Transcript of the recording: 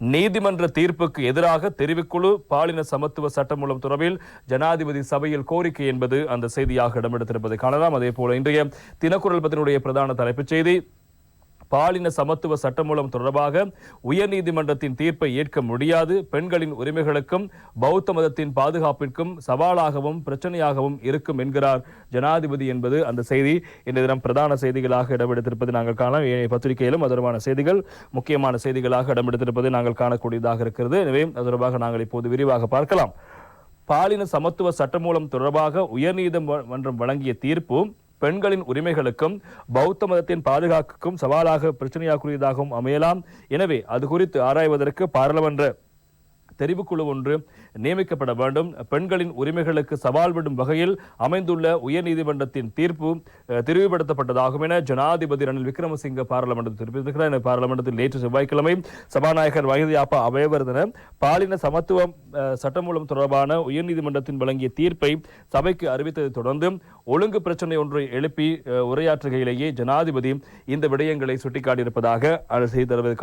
நீதிமன்ற தீர்ப்புக்கு எதிராக தெரிவுக்குழு பாலின சமத்துவ சட்டமூலம் தொடர்பில் ஜனாதிபதி சபையில் கோரிக்கை என்பது அந்த செய்தியாக இடம்பெடுத்திருப்பதை காணலாம். அதே போல இன்றைய தினக்குரல் பத்தினுடைய பிரதான தலைப்புச் செய்தி பாலின சமத்துவ சட்டமூலம் தொடர்பாக உயர்நீதிமன்றத்தின் தீர்ப்பை ஏற்க முடியாது. பெண்களின் உரிமைகளுக்கும் பௌத்த மதத்தின் பாதுகாப்பிற்கும் சவாலாகவும் பிரச்சனையாகவும் இருக்கும் என்கிறார் ஜனாதிபதி என்பது அந்த செய்தி. இந்த தினம் பிரதான செய்திகளாக இடம்பெடுத்திருப்பது நாங்கள் காணலாம். ஏனைய பத்திரிகையிலும் அதற்கான செய்திகள் முக்கியமான செய்திகளாக இடம்பெடுத்திருப்பது நாங்கள் காணக்கூடியதாக இருக்கிறது. எனவே அது தொடர்பாக நாங்கள் இப்போது விரிவாக பார்க்கலாம். பாலின சமத்துவ சட்டமூலம் தொடர்பாக உயர்நீதிமன்றம் வழங்கிய தீர்ப்பு பெண்களின் உரிமைகளுக்கும் பௌத்த மதத்தின் பாதுகாக்கும் சவாலாக பிரச்சனையாக்குரியதாகவும் அமையலாம். எனவே அது குறித்து ஆராய்வதற்கு பாராளுமன்ற தெரிவுக்குழு ஒன்று நியமிக்கப்பட வேண்டும். பெண்களின் உரிமைகளுக்கு சவால் விடும் வகையில் அமைந்துள்ள உயர்நீதிமன்றத்தின் தீர்ப்பு தெரிவுபடுத்தப்பட்டதாகும் என ஜனாதிபதி ரணில் விக்ரமசிங்க பாராளுமன்றத்தில் தெரிவித்திருக்கிறார். என பாராளுமன்றத்தில் நேற்று செவ்வாய்க்கிழமை சபாநாயகர் வயதியாப்பா அபயவர்தன பாலின சமத்துவம் அஹ், சட்டமூலம் தொடர்பான உயர்நீதிமன்றத்தின் வழங்கிய தீர்ப்பை சபைக்கு அறிவித்ததை தொடர்ந்து ஒழுங்கு பிரச்சனை ஒன்றை எழுப்பி உரையாற்றுகையிலேயே ஜனாதிபதி இந்த விடயங்களை சுட்டிக்காட்டியிருப்பதாக அது செய்தி தருவது